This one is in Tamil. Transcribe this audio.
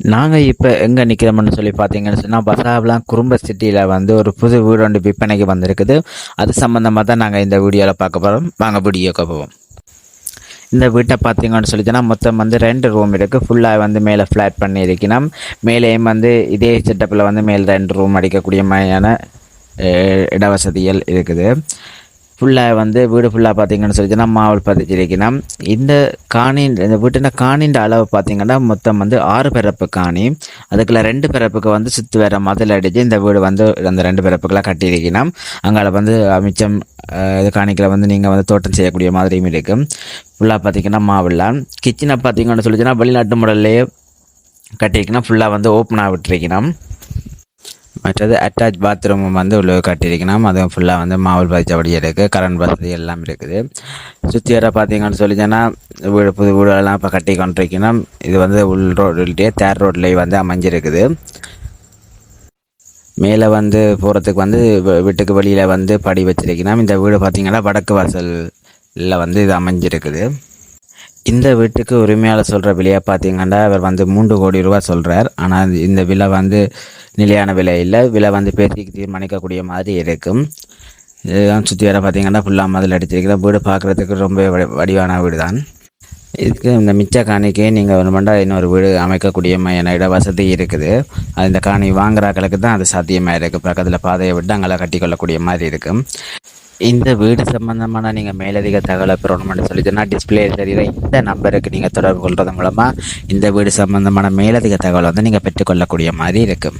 நாங்கள் இப்போ எங்கே நிற்கிறோம்னு சொல்லி பார்த்தீங்கன்னு சொன்னால் பசாப்லாம் குறும்ப சிட்டியில் வந்து ஒரு புது வீடு ஒன்று விற்பனைக்கு வந்திருக்குது. அது சம்மந்தமாக தான் நாங்கள் இந்த வீடியோவில் பார்க்க போகிறோம் வாங்க வீடியோக்கு போவோம். இந்த வீட்டை பார்த்தீங்கன்னு சொல்லிட்டுனா மொத்தம் வந்து ரெண்டு ரூம் இருக்குது ஃபுல்லாக வந்து மேலே ஃப்ளாட் பண்ணியிருக்கணும் மேலேயும் வந்து இதே செட்டப்பில் வந்து மேலே ரெண்டு ரூம் அடிக்கக்கூடிய மாதிரியான இட வசதிகள் இருக்குது. ஃபுல்லாக வந்து வீடு ஃபுல்லாக பார்த்தீங்கன்னு சொல்லிச்சுன்னா மாவல் பதிச்சிருக்கணும் இந்த காணின் இந்த வீட்டின காணின்ற அளவு பார்த்தீங்கன்னா மொத்தம் வந்து ஆறு பிறப்பு காணி. அதுக்குள்ள ரெண்டு பிறப்புக்கு வந்து சுற்றி வர மதில் அடித்து இந்த வீடு வந்து அந்த ரெண்டு பிறப்புக்கெல்லாம் கட்டியிருக்கணும் அங்கே வந்து மிச்சம் இது காணிக்கில் வந்து நீங்கள் வந்து தோட்டம் செய்யக்கூடிய மாதிரியும் இருக்கும் ஃபுல்லாக பார்த்தீங்கன்னா மாவில். கிச்சனை பார்த்தீங்கன்னு சொல்லிச்சுன்னா வெளிநாட்டு முறையிலேயே கட்டியிருக்கணும் ஃபுல்லாக வந்து ஓப்பனாக விட்டுருக்கணும் மற்றது அட்டாச் பாத்ரூம் வந்து உள்ள கட்டியிருக்கணும். அதுவும் ஃபுல்லாக வந்து மாவல் பதிச்சபடி இருக்குது கரண்ட் வசதி எல்லாம் இருக்குது. சுற்றி வர பார்த்தீங்கன்னு சொல்லிச்சேன்னா வீடு புது வீடுகளெல்லாம் இப்போ கட்டி கொண்டிருக்கணும். இது வந்து உள் ரோடுலேயே தேர் ரோட்லேயே வந்து அமைஞ்சிருக்குது. மேலே வந்து போகிறதுக்கு வந்து வீட்டுக்கு வெளியில் வந்து படி வச்சிருக்கணும். இந்த வீடு பார்த்தீங்கன்னா வடக்கு வாசலில் வந்து இது அமைஞ்சிருக்குது. இந்த வீட்டுக்கு உரிமையாளர் சொல்கிற விலையை பார்த்தீங்கன்னா அவர் வந்து மூன்று கோடி ரூபா சொல்கிறார் ஆனால் இந்த விலை வந்து நிலையான விலை இல்லை. விலை வந்து பேசிக்கு தீர்மானிக்கக்கூடிய மாதிரி இருக்கும். இதுதான் சுற்றி வர பார்த்தீங்கன்னா ஃபுல்லாக மதில் அடிச்சிருக்கிற வீடு பார்க்குறதுக்கு ரொம்ப வடி- வடிவான வீடு தான் இதுக்கு இந்த மிச்ச காணிக்கே நீங்கள் வேணுமெண்டா இன்னொரு வீடு அமைக்கக்கூடிய மையான இட வசதி இருக்குது. அது இந்த காணி வாங்குறாக்களுக்கு தான் அது சாத்தியமாக இருக்குது பக்கத்தில் பாதையை விட்டு அங்கெல்லாம் கட்டிக்கொள்ளக்கூடிய மாதிரி இருக்கும். இந்த வீடு சம்பந்தமான நீங்கள் மேலதிக தகவலை பெறணும்னு சொல்லிட்டுனா டிஸ்பிளே தெரியுற இந்த நம்பருக்கு நீங்கள் தொடர்பு கொள்வது மூலமாக இந்த வீடு சம்பந்தமான மேலதிக தகவலை வந்து நீங்கள் பெற்றுக்கொள்ளக்கூடிய மாதிரி இருக்கும்